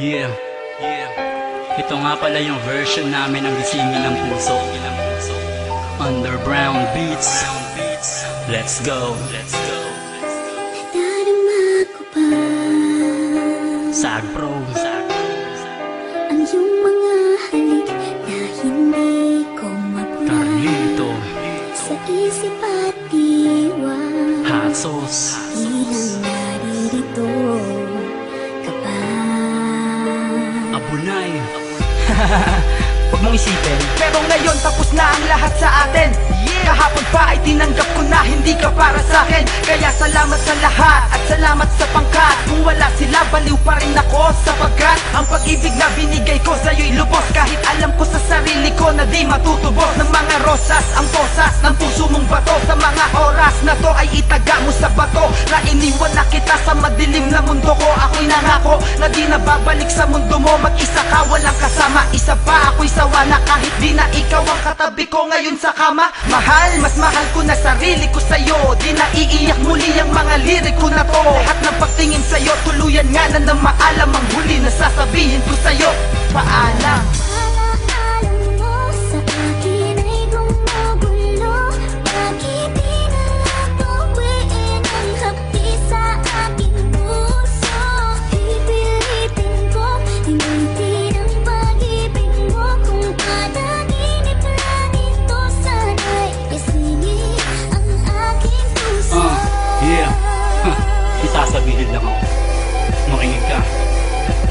Yeah, yeah. Ito nga pala yung version namin ng gisingin ng puso. Underground beats. Let's go. Let's go. Darama ko pa Sag Pro. Sag Ang iyong mga halik Na hindi ko mapuna Carlito. Sa isip at diwa Hot sauce. Ilang Huwag mong isipin. Pero ngayon tapos na ang lahat sa atin. Kahapon pa ay tinanggap ko na hindi ka para sa akin. Kaya salamat sa lahat at salamat sa pangkat. Kung wala sila baliw pa rin ako Sapagkat ang pag-ibig na binigay ko sa'yo'y lubos. Kahit alam ko sa sarili ko na di sa madilim na mundo ko Ako'y nangako na di na babalik sa mundo mo. Mag-isa ka walang kasama. Isa pa ako'y sawa na kahit di na ikaw ang katabi ko ngayon sa kama. Mahal, mas mahal ko na sarili ko sa'yo. Di na iiyak muli ang mga lirik ko na to. Lahat ng pagtingin sa'yo tuluyan nga na na maalam Ang huli na sasabihin ko sa'yo. Paalam Isasabihin lang ako. Makinig ka.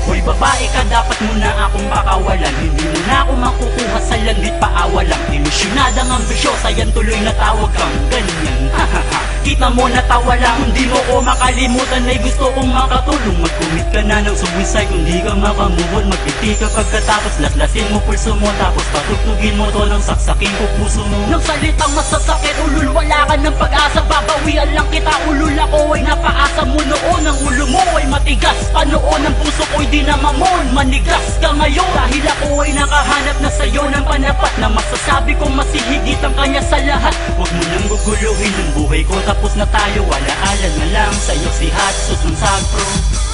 Hoy babae ka, dapat mo na akong pakawalan. Hindi mo na ako makukuha sa langit paawalang Ilusyonada ng ambisyosa, yan tuloy na tawag kang ganyan. Kita mo natawa lang, hindi mo ko makalimutan. Ay gusto kong makatulong Mag-commit ka na ng suicide Kung di ka makamubon Magpiti ka pagkatapos. Laslasin mo pulso mo Tapos patutugin mo to ng saksakin ko puso mo. Nang salitang masasakit Ulul wala ka ng pag-asa. Babawian lang kita Ulul ako ay napaasa mo noon Ang ulo mo ay matigas. Panoon ang puso ko'y di na mamon Manigas ka ngayon. Dahil ako ay nakahanap na sa'yo ng panapat Na masasabi kong masihigit ang kanya sa lahat. Huwag mo nang guguluhin ang buhay ko Tapos na tayo. Alaala na lang sa'yo si Hatsus ng Sagpro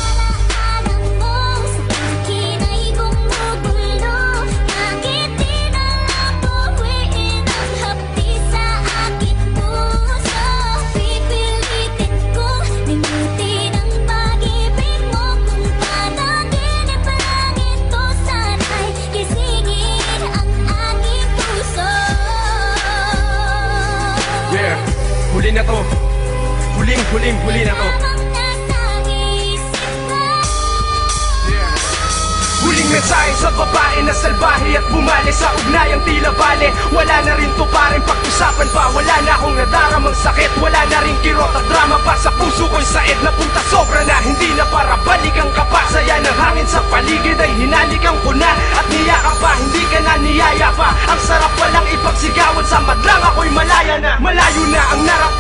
Huling, huling, huli na to. Yeah. Huling mensahe sa babae na salbahe at bumali sa ugnayang tila bale. Wala na rin to paring pag-usapan pa. Wala na akong nadaramang sakit Wala na rin kirot at drama pa Sa puso ko'y said na punta sobra na. Hindi na para balikan ka pa. Saya ng hangin sa paligid ay hinalikan ko na. At niyaka pa, hindi ka na niyaya pa. Ang sarap palang ipagsigawan. Sa madlang ako'y malaya na. Malayo na ang narating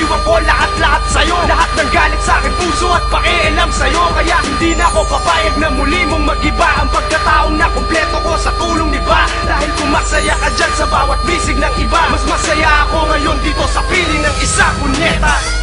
Iniwan ko lahat-lahat sa'yo. Lahat ng galit sa akin puso at pakialam sa'yo. Kaya hindi na ako papayag na muli mong magiba Ang pagkataong na kumpleto ko sa tulong ni ba Dahil kung masaya ka dyan sa bawat bisig ng iba Mas masaya ako ngayon dito sa piling ng isa kunyeta